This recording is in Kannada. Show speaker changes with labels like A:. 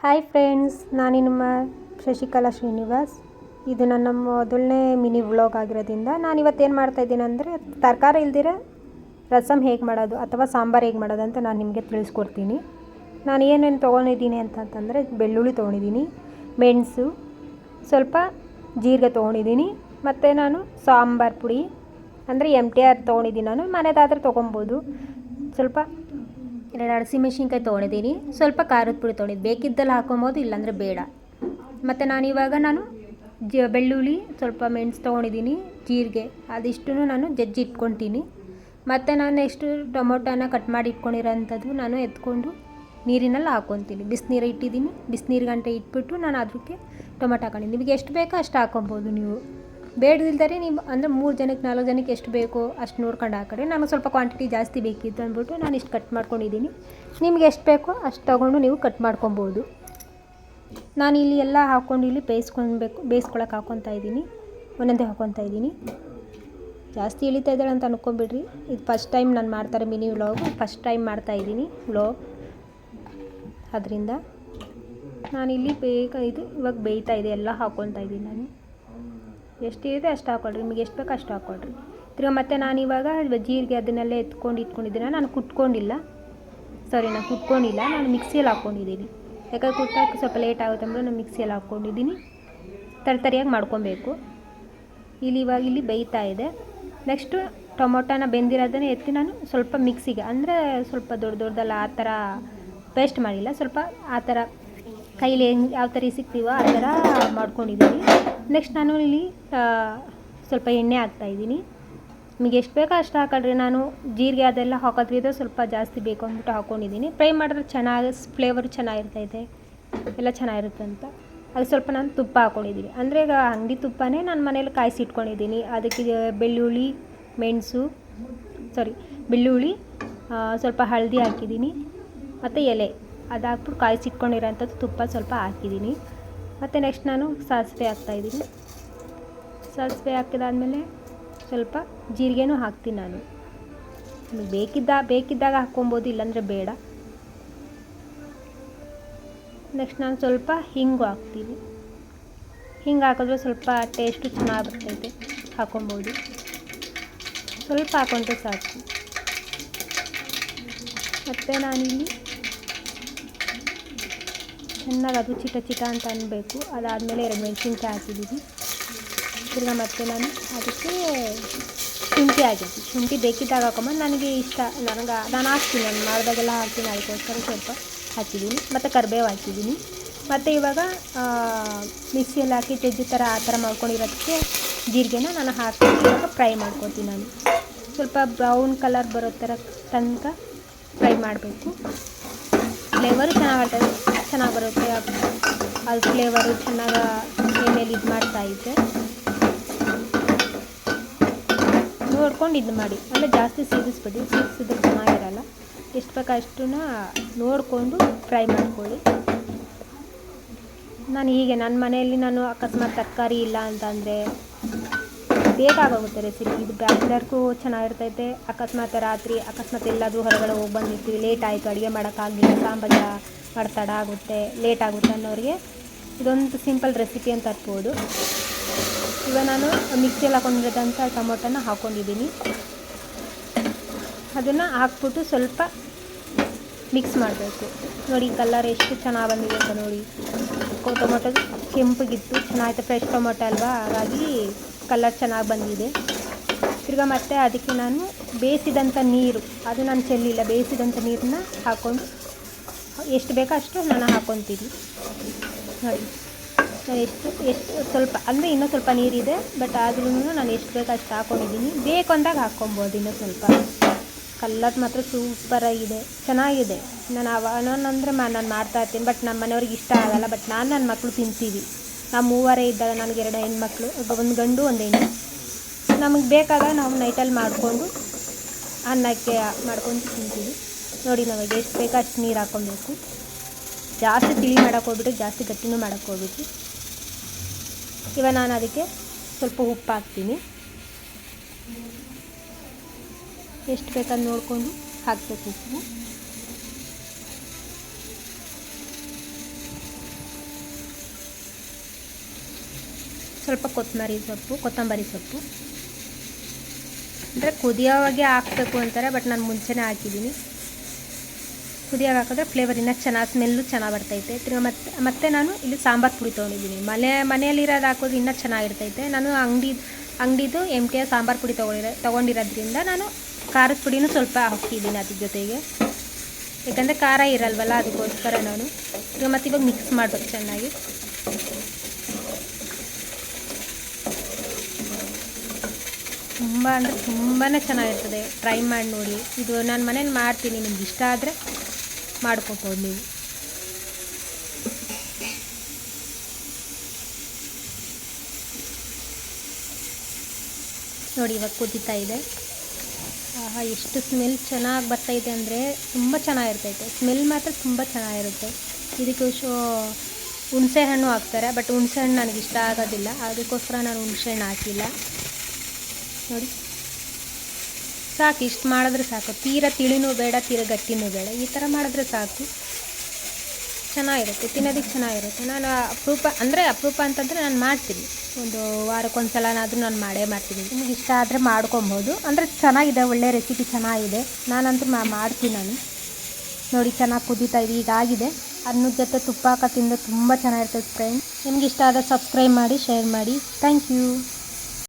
A: ಹಾಯ್ ಫ್ರೆಂಡ್ಸ್ ನಾನು ನಿಮ್ಮ ಶಶಿಕಲಾ ಶ್ರೀನಿವಾಸ್. ಇದು ನನ್ನ ಮೊದಲನೇ ಮಿನಿ ವ್ಲಾಗ್ ಆಗಿರೋದ್ರಿಂದ ನಾನು ಇವತ್ತೇನು ಮಾಡ್ತಾಯಿದ್ದೀನಿ ಅಂದರೆ ತರಕಾರಿ ಇಲ್ದಿರ ರಸಮ್ ಹೇಗೆ ಮಾಡೋದು ಅಥವಾ ಸಾಂಬಾರು ಹೇಗೆ ಮಾಡೋದು ಅಂತ ನಾನು ನಿಮಗೆ ತಿಳಿಸ್ಕೊಡ್ತೀನಿ. ನಾನು ಏನೇನು ತೊಗೊಂಡಿದ್ದೀನಿ ಅಂತಂತಂದರೆ ಬೆಳ್ಳುಳ್ಳಿ ತೊಗೊಂಡಿದ್ದೀನಿ, ಮೆಣಸು, ಸ್ವಲ್ಪ ಜೀರಿಗೆ ತೊಗೊಂಡಿದ್ದೀನಿ, ಮತ್ತು ನಾನು ಸಾಂಬಾರು ಪುಡಿ, ಅಂದರೆ ಎಂ ಟಿ ಆರ್ ತೊಗೊಂಡಿದ್ದೀನಿ ನಾನು, ಮನೆದಾದ್ರೆ ತೊಗೊಬೋದು. ಸ್ವಲ್ಪ ಎರಡು ಹಸಿಮೆಣ್ಸಿನ್ಕಾಯಿ ತೊಗೊಂಡಿದ್ದೀನಿ. ಸ್ವಲ್ಪ ಖಾರದ ಪುಡಿ ತೊಗೊಂಡಿದ್ದು. ಬೇಕಿದ್ದಲ್ಲಿ ಹಾಕೊಬೋದು, ಇಲ್ಲಾಂದರೆ ಬೇಡ. ಮತ್ತು ನಾನು ಇವಾಗ ನಾನು ಜ, ಬೆಳ್ಳುಳ್ಳಿ, ಸ್ವಲ್ಪ ಮೆಣಸು ತೊಗೊಂಡಿದ್ದೀನಿ, ಜೀರಿಗೆ. ಅದಿಷ್ಟು ನಾನು ಜಜ್ಜಿ ಇಟ್ಕೊತೀನಿ ಮತ್ತು ನಾನು ಎಷ್ಟು ಟೊಮೊಟೊನ ಕಟ್ ಮಾಡಿ ಇಟ್ಕೊಂಡಿರೋಂಥದ್ದು ನಾನು ಎತ್ಕೊಂಡು ನೀರಿನಲ್ಲಿ ಹಾಕ್ಕೊತೀನಿ ಬಿಸಿನೀರು ಇಟ್ಟಿದ್ದೀನಿ. ಬಿಸಿನೀರು ಗಂಟೆ ಇಟ್ಬಿಟ್ಟು ನಾನು ಅದಕ್ಕೆ ಟೊಮೊಟೊ ಹಾಕೊಂಡಿದ್ದೀನಿ. ನಿಮಗೆ ಎಷ್ಟು ಬೇಕೋ ಅಷ್ಟು ಹಾಕೊಬೋದು ನೀವು. ಬೇಡದಿಲ್ದರೆ ನೀವು ಅಂದರೆ ಮೂರು ಜನಕ್ಕೆ, ನಾಲ್ಕು ಜನಕ್ಕೆ ಎಷ್ಟು ಬೇಕೋ ಅಷ್ಟು ನೋಡ್ಕೊಂಡು ಹಾಕಡೆ ನನಗೆ ಸ್ವಲ್ಪ ಕ್ವಾಂಟಿಟಿ ಜಾಸ್ತಿ ಬೇಕಿತ್ತು ಅಂದ್ಬಿಟ್ಟು ನಾನು ಇಷ್ಟು ಕಟ್ ಮಾಡ್ಕೊಂಡಿದ್ದೀನಿ. ನಿಮ್ಗೆ ಎಷ್ಟು ಬೇಕೋ ಅಷ್ಟು ತೊಗೊಂಡು ನೀವು ಕಟ್ ಮಾಡ್ಕೊಬೋದು. ನಾನು ಇಲ್ಲಿ ಎಲ್ಲ ಹಾಕ್ಕೊಂಡು ಇಲ್ಲಿ ಬೇಯಿಸ್ಕೊಬೇಕು ಬೇಯಿಸ್ಕೊಳಕ್ಕೆ ಹಾಕ್ಕೊತಾ ಇದ್ದೀನಿ. ಒಂದೊಂದೇ ಹಾಕ್ಕೊತಾ ಇದ್ದೀನಿ. ಜಾಸ್ತಿ ಇಳಿತಾ ಇದ್ದಾಳೆ ಅಂತ ಅನ್ಕೊಂಬಿಡ್ರಿ. ಇದು ಫಸ್ಟ್ ಟೈಮ್ ನಾನು ಮಾಡ್ತಾರೆ ಮಿನಿ ವ್ಲಾಗ್ ಫಸ್ಟ್ ಟೈಮ್ ಮಾಡ್ತಾ ಇದ್ದೀನಿ ವ್ಲಾಗ್ ಅದರಿಂದ ನಾನಿಲ್ಲಿ ಬೇಗ ಇದು ಇವಾಗ ಬೇಯ್ತಾ ಇದೆ, ಎಲ್ಲ ಹಾಕ್ಕೊತಾ ಇದ್ದೀನಿ ನಾನು. ಎಷ್ಟಿದೆ ಅಷ್ಟು ಹಾಕ್ಕೊಳ್ರಿ, ನಿಮಗೆ ಎಷ್ಟು ಬೇಕೋ ಅಷ್ಟು ಹಾಕ್ಕೊಳ್ರಿ. ತಿರ್ಗಿ ಮತ್ತೆ ನಾನು ಇವಾಗ ಜೀರಿಗೆ ಅದನ್ನೆಲ್ಲ ಎತ್ಕೊಂಡು ಇಟ್ಕೊಂಡಿದ್ದೀನಿ, ನಾನು ಕುಟ್ಕೊಂಡಿಲ್ಲ. ಸಾರಿ ನಾನು ಕುಟ್ಕೊಂಡಿಲ್ಲ, ನಾನು ಮಿಕ್ಸಿಯಲ್ಲಿ ಹಾಕ್ಕೊಂಡಿದ್ದೀನಿ. ಯಾಕಂದ್ರೆ ಕುಟ್ಟೋಕ್ಕೆ ಸ್ವಲ್ಪ ಲೇಟ್ ಆಗುತ್ತೆ ಅಂದರೆ ನಾನು ಮಿಕ್ಸಿಯಲ್ಲಿ ಹಾಕ್ಕೊಂಡಿದ್ದೀನಿ. ತರ್ತರಿಯಾಗಿ ಮಾಡ್ಕೊಬೇಕು. ಇಲ್ಲಿ ಇವಾಗ ಇಲ್ಲಿ ಬೇಯ್ತಾ ಇದೆ. ನೆಕ್ಸ್ಟು ಟೊಮೊಟೊನ ಬೆಂದಿರೋದನ್ನೇ ಎತ್ತಿ ನಾನು ಸ್ವಲ್ಪ ಮಿಕ್ಸಿಗೆ, ಅಂದರೆ ಸ್ವಲ್ಪ ದೊಡ್ಡ ದೊಡ್ಡದಲ್ಲ ಆ ಥರ ಪೇಸ್ಟ್ ಮಾಡಿಲ್ಲ, ಸ್ವಲ್ಪ ಆ ಥರ ಕೈಲಿ ಹೆಂಗೆ, ಯಾವ ಥರ ಸಿಗ್ತೀವೋ ಆ ಥರ ಮಾಡ್ಕೊಂಡಿದ್ದೀನಿ. ನೆಕ್ಸ್ಟ್ ನಾನು ಇಲ್ಲಿ ಸ್ವಲ್ಪ ಎಣ್ಣೆ ಹಾಕ್ತಾಯಿದ್ದೀನಿ ನಿಮಗೆ ಎಷ್ಟು ಬೇಕೋ ಅಷ್ಟು ಹಾಕೊಳ್ರಿ. ನಾನು ಜೀರಿಗೆ ಅದೆಲ್ಲ ಹಾಕೋದ್ರಿಂದ ಸ್ವಲ್ಪ ಜಾಸ್ತಿ ಬೇಕು ಅಂದ್ಬಿಟ್ಟು ಹಾಕ್ಕೊಂಡಿದ್ದೀನಿ ಫ್ರೈ ಮಾಡಿದ್ರೆ ಚೆನ್ನಾಗಿ ಫ್ಲೇವರ್ ಚೆನ್ನಾಗಿರ್ತೈತೆ ಎಲ್ಲ ಚೆನ್ನಾಗಿರುತ್ತೆ ಅಂತ. ಅದು ಸ್ವಲ್ಪ ನಾನು ತುಪ್ಪ ಹಾಕ್ಕೊಂಡಿದ್ದೀನಿ ಅಂದರೆ ಈಗ ಅಂಗಡಿ ತುಪ್ಪನೇ ನಾನು ಮನೇಲಿ ಕಾಯಿಸಿ ಇಟ್ಕೊಂಡಿದ್ದೀನಿ ಅದಕ್ಕೆ ಬೆಳ್ಳುಳ್ಳಿ, ಮೆಣಸು ಸಾರಿ ಬೆಳ್ಳುಳ್ಳಿ ಸ್ವಲ್ಪ ಹಳದಿ ಹಾಕಿದ್ದೀನಿ. ಮತ್ತು ಎಲೆ. ಅದು ಹಾಕ್ಬಿಟ್ಟು ಕಾಯಿಸಿ ಇಟ್ಕೊಂಡಿರೋಂಥದ್ದು ತುಪ್ಪ ಸ್ವಲ್ಪ ಹಾಕಿದ್ದೀನಿ. ಮತ್ತು ನೆಕ್ಸ್ಟ್ ನಾನು ಸಾಸಿವೆ ಹಾಕ್ತಾಯಿದ್ದೀನಿ ಸಾಸಿವೆ ಹಾಕಿದಾದಮೇಲೆ ಸ್ವಲ್ಪ ಜೀರಿಗೆನೂ ಹಾಕ್ತೀನಿ ನಾನು. ನಿಮಗೆ ಬೇಕಿದ್ದ, ಬೇಕಿದ್ದಾಗ ಹಾಕ್ಕೊಬೋದು, ಇಲ್ಲಾಂದರೆ ಬೇಡ. ನೆಕ್ಸ್ಟ್ ನಾನು ಸ್ವಲ್ಪ ಹಿಂಗು ಹಾಕ್ತೀನಿ. ಹಿಂಗೆ ಹಾಕಿದ್ರೆ ಸ್ವಲ್ಪ ಟೇಸ್ಟು ಚೆನ್ನಾಗಿ ಬರ್ತೈತೆ, ಹಾಕ್ಕೊಬೋದು. ಸ್ವಲ್ಪ ಹಾಕೊಂಡ್ರೆ ಸಾಕು. ಮತ್ತು ನಾನಿಲ್ಲಿ ಚೆನ್ನಾಗಿ ಅದು ಚಿಟ ಚಿಟ ಅಂತ ಅನ್ನಬೇಕು ಅದಾದಮೇಲೆ ಎರಡು ಮೆಣಸಿನ್ಕಾಯಿ ಹಾಕಿದ್ದೀನಿ ತಿರ್ಗಿ ಮತ್ತೆ ನಾನು ಅದಕ್ಕೆ ಶುಂಠಿ ಹಾಕಿದ್ವಿ. ಶುಂಠಿ ಬೇಕಿದ್ದಾಗ ಹಾಕೊಂಬಂದು ನನಗೆ ಇಷ್ಟ. ನನಗೆ ನಾನು ಹಾಕ್ತೀನಿ, ನಾನು ಮಾಡಿದಾಗೆಲ್ಲ ಹಾಕ್ತೀನಿ, ಅದಕ್ಕೋಸ್ಕರ ಸ್ವಲ್ಪ ಹಾಕಿದ್ದೀನಿ. ಮತ್ತು ಕರಿಬೇವು ಹಾಕಿದ್ದೀನಿ. ಮತ್ತು ಇವಾಗ ಮಿಕ್ಸಿಯಲ್ಲಿ ಹಾಕಿ ತೆಜ್ಜು ಥರ ಆ ಥರ ಮಾಡ್ಕೊಂಡಿರೋದಕ್ಕೆ ಜೀರಿಗೆನ ನಾನು ಹಾಕಿ ಇವಾಗ ಫ್ರೈ ಮಾಡ್ಕೊತೀನಿ ನಾನು. ಸ್ವಲ್ಪ ಬ್ರೌನ್ ಕಲರ್ ಬರೋ ಥರ ತನಕ ಫ್ರೈ ಮಾಡಬೇಕು. ಫ್ಲೇವರು ಚೆನ್ನಾಗಿ ಚೆನ್ನಾಗಿ ಬರುತ್ತೆ. ಅದು ಫ್ಲೇವರು ಚೆನ್ನಾಗಿ ಎಣ್ಣೆಯಲ್ಲಿ ಇದು ಮಾಡ್ತಾ ಇದ್ದೆ. ನೋಡ್ಕೊಂಡು ಇದು ಮಾಡಿ. ಅಂದರೆ ಜಾಸ್ತಿ ಸೀದಿಸ್ಬಿಡಿ. ಸೀದಿಸಿದ್ರೆ ಚೆನ್ನಾಗಿರಲ್ಲ. ಎಷ್ಟು ಬೇಕು ಅಷ್ಟನ್ನ ನೋಡಿಕೊಂಡು ಫ್ರೈ ಮಾಡ್ಕೊಳ್ಳಿ. ನಾನು ಹೀಗೆ ನನ್ನ ಮನೆಯಲ್ಲಿ ನಾನು ಅಕಸ್ಮಾತ್ ತರಕಾರಿ ಇಲ್ಲ ಅಂತಂದರೆ ಬೇಗ ಆಗೋಗುತ್ತೆ ರೆಸಿಪಿ ಇದು ಬ್ಯಾಚುಲರ್ಗೂ ಚೆನ್ನಾಗಿರ್ತೈತೆ. ಅಕಸ್ಮಾತ್ ರಾತ್ರಿ, ಅಕಸ್ಮಾತ್ ಎಲ್ಲಾದರೂ ಹೊರಗಡೆ ಹೋಗಿ ಬಂದಿರ್ತೀವಿ. ಲೇಟ್ ಆಯಿತು, ಅಡುಗೆ ಮಾಡೋಕ್ಕಾಗಲಿಲ್ಲ ಸಾಂಬಾರ ಮಾಡಿ ತಡ ಆಗುತ್ತೆ ಲೇಟ್ ಆಗುತ್ತೆ ಅನ್ನೋರಿಗೆ ಇದೊಂದು ಸಿಂಪಲ್ ರೆಸಿಪಿ ಅಂತ ತರ್ಬೋದು ಇವಾಗ ನಾನು ಮಿಕ್ಸಿಯಲ್ಲಿ ಹಾಕೊಂಡಿರೋದಂಥ ಟೊಮೊಟೊನ ಹಾಕ್ಕೊಂಡಿದ್ದೀನಿ ಅದನ್ನು ಹಾಕ್ಬಿಟ್ಟು ಸ್ವಲ್ಪ ಮಿಕ್ಸ್ ಮಾಡಬೇಕು. ನೋಡಿ ಕಲರ್ ಎಷ್ಟು ಚೆನ್ನಾಗಿ ಬಂದಿದೆ ಅಂತ ನೋಡಿ. ಟೊಮೊಟೊ ಕೆಂಪಗಿತ್ತು, ಚೆನ್ನಾಗಿತ್ತು. ಫ್ರೆಶ್ ಟೊಮೊಟೊ ಅಲ್ವಾ? ಹಾಗಾಗಿ ಕಲರ್ ಚೆನ್ನಾಗಿ ಬಂದಿದೆ. ತಿರ್ಗಾ ಮತ್ತೆ ಅದಕ್ಕೆ ನಾನು ಬೇಯಿಸಿದಂಥ ನೀರು, ಅದು ನಾನು ಚೆಲ್ಲಿಲ್ಲ ಬೇಯಿಸಿದಂಥ ನೀರನ್ನ ಹಾಕೊಂಡು ಎಷ್ಟು ಬೇಕೋ ಅಷ್ಟು ನಾನು ಹಾಕ್ಕೊತೀನಿ ನೋಡಿ, ನಾನು ಎಷ್ಟು ಎಷ್ಟು ಸ್ವಲ್ಪ, ಅಂದರೆ ಇನ್ನೂ ಸ್ವಲ್ಪ ನೀರಿದೆ, ಬಟ್ ಆದ್ರೂ ನಾನು ಎಷ್ಟು ಬೇಕೋ ಅಷ್ಟು ಹಾಕೊಂಡಿದ್ದೀನಿ. ಬೇಕು ಅಂದಾಗ ಹಾಕ್ಕೊಬೋದು ಇನ್ನೂ ಸ್ವಲ್ಪ. ಕಲ್ಲರ್ ಮಾತ್ರ ಸೂಪರಾಗಿದೆ ಚೆನ್ನಾಗಿದೆ. ನಾನು ಅವನಂದರೆ ಮಾ, ನಾನು ಮಾಡ್ತಾ ಇರ್ತೀನಿ, ಬಟ್ ನಮ್ಮ ಮನೆಯವ್ರಿಗೆ ಇಷ್ಟ ಆಗಲ್ಲ, ಬಟ್ ನಾನು ನನ್ನ ಮಕ್ಕಳು ತಿಂತೀವಿ. ನಾವು ಮೂವರೇ ಇದ್ದಾಗ ನನಗೆ ಎರಡು ಹೆಣ್ಮಕ್ಳು ಒಂದು ಗಂಡು, ಒಂದು ಹೆಣ್ಣು. ನಮಗೆ ಬೇಕಾದಾಗ ನಾವು ನೈಟಲ್ಲಿ ಮಾಡಿಕೊಂಡು ಅನ್ನಕ್ಕೆ ಮಾಡ್ಕೊಂಡು ತಿಂತೀವಿ. ನೋಡಿ ನಮಗೆ ಎಷ್ಟು ಬೇಕೋ ಅಷ್ಟು ನೀರು ಹಾಕ್ಕೊಬೇಕು. ಜಾಸ್ತಿ ತಿಳಿ ಮಾಡೋಕ್ಕೆ ಹೋಗ್ಬಿಟ್ಟು ಜಾಸ್ತಿ ಗಟ್ಟಿನೂ ಮಾಡೋಕ್ಕೆ ಹೋಗ್ಬಿಟ್ಟು. ಇವಾಗ ನಾನು ಅದಕ್ಕೆ ಸ್ವಲ್ಪ ಉಪ್ಪು ಹಾಕ್ತೀನಿ. ಎಷ್ಟು ಬೇಕಂದು ನೋಡಿಕೊಂಡು ಹಾಕಬೇಕು ಸ್ವಲ್ಪ ಕೊತ್ತಂಬರಿ ಸೊಪ್ಪು ಕೊತ್ತಂಬರಿ ಸೊಪ್ಪು. ಅಂದರೆ ಕುದಿಯೋವಾಗೆ ಹಾಕಬೇಕು ಅಂತಾರೆ, ಬಟ್ ನಾನು ಮುಂಚೆನೇ ಹಾಕಿದ್ದೀನಿ. ಕುದಿಯೋಗ ಹಾಕಿದ್ರೆ ಫ್ಲೇವರ್ ಇನ್ನೂ ಚೆನ್ನಾಗಿ ಸ್ಮೆಲ್ಲು ಚೆನ್ನಾಗಿ ಬರ್ತೈತೆ. ತಿರ್ಗಿ ಮತ್ತೆ ಮತ್ತೆ ನಾನು ಇಲ್ಲಿ ಸಾಂಬಾರು ಪುಡಿ ತೊಗೊಂಡಿದ್ದೀನಿ. ಮನೆ, ಮನೆಯಲ್ಲಿರೋದು ಹಾಕೋದು ಇನ್ನೂ ಚೆನ್ನಾಗಿರ್ತೈತೆ. ನಾನು ಅಂಗಡಿ, ಅಂಗಡಿದು ಎಂ ಟಿ ಸಾಂಬಾರು ಪುಡಿ ತೊಗೊಂಡಿರ, ತೊಗೊಂಡಿರೋದ್ರಿಂದ ನಾನು ಖಾರದ ಪುಡಿನೂ ಸ್ವಲ್ಪ ಹಾಕಿದ್ದೀನಿ ಅದ್ರ ಜೊತೆಗೆ. ಯಾಕಂದರೆ ಖಾರ ಇರಲ್ವಲ್ಲ, ಅದಕ್ಕೋಸ್ಕರ ನಾನು. ಈಗ ಮತ್ತೆ ಇವಾಗ ಮಿಕ್ಸ್ ಮಾಡಬೇಕು ಚೆನ್ನಾಗಿ. ತುಂಬ ಅಂದರೆ ತುಂಬಾ ಚೆನ್ನಾಗಿರ್ತದೆ. ಟ್ರೈ ಮಾಡಿ ನೋಡಿ. ಇದು ನಾನು ಮನೇಲಿ ಮಾಡ್ತೀನಿ. ನಿಮ್ಗೆ ಇಷ್ಟ ಆದರೆ ಮಾಡ್ಕೊಬೋದು ನೀವು. ನೋಡಿ, ಇವಾಗ ಕುದೀತಾ ಇದೆ. ಆಹಾ, ಎಷ್ಟು ಸ್ಮೆಲ್ ಚೆನ್ನಾಗಿ ಬರ್ತೈತೆ ಅಂದರೆ ತುಂಬ ಚೆನ್ನಾಗಿರ್ತೈತೆ. ಸ್ಮೆಲ್ ಮಾತ್ರ ತುಂಬ ಚೆನ್ನಾಗಿರುತ್ತೆ. ಇದಕ್ಕೆ ಶೋ, ಹುಣಸೆ ಹಣ್ಣು ಹಾಕ್ತಾರೆ ಬಟ್ ಹುಣಸೆ ಹಣ್ಣು ನನಗೆ ಇಷ್ಟ ಆಗೋದಿಲ್ಲ. ಅದಕ್ಕೋಸ್ಕರ ನಾನು ಹುಣಸೆ ಹಣ್ಣು ಹಾಕಿಲ್ಲ. ನೋಡಿ. ಸಾಕು, ಇಷ್ಟು ಮಾಡಿದ್ರೆ ಸಾಕು. ತೀರ ತಿಳಿನೂ ಬೇಡ, ತೀರ ಗಟ್ಟಿನೂ ಬೇಡ. ಈ ಥರ ಮಾಡಿದ್ರೆ ಸಾಕು. ಚೆನ್ನಾಗಿರುತ್ತೆ, ತಿನ್ನೋದಕ್ಕೆ ಚೆನ್ನಾಗಿರುತ್ತೆ. ನಾನು ಅಪರೂಪ, ಅಂದರೆ ಅಪರೂಪ ಅಂತಂದರೆ ನಾನು ಮಾಡ್ತೀನಿ. ಒಂದು ವಾರಕ್ಕೊಂದು ಸಲನಾದರೂ ನಾನು ಮಾಡೇ ಮಾಡ್ತೀನಿ. ನಿಮಗೆ ಇಷ್ಟ ಆದರೆ ಮಾಡ್ಕೊಬೋದು. ಅಂದರೆ ಚೆನ್ನಾಗಿದೆ, ಒಳ್ಳೆ ರೆಸಿಪಿ ಚೆನ್ನಾಗಿದೆ. ನಾನಂತೂ ಮಾಡ್ತೀನಿ ನಾನು. ನೋಡಿ, ಚೆನ್ನಾಗಿ ಕುದೀತಾ ಇದೆ, ಈಗ ಆಗಿದೆ. ಅನ್ನದ ಜೊತೆ ತುಪ್ಪ ಹಾಕಿ ತಿಂದು ತುಂಬ ಚೆನ್ನಾಗಿರ್ತದೆ ಫ್ರೆಂಡ್ಸ್ ನಿಮ್ಗೆ ಇಷ್ಟ ಆದರೆ ಸಬ್ಸ್ಕ್ರೈಬ್ ಮಾಡಿ ಶೇರ್ ಮಾಡಿ. Thank you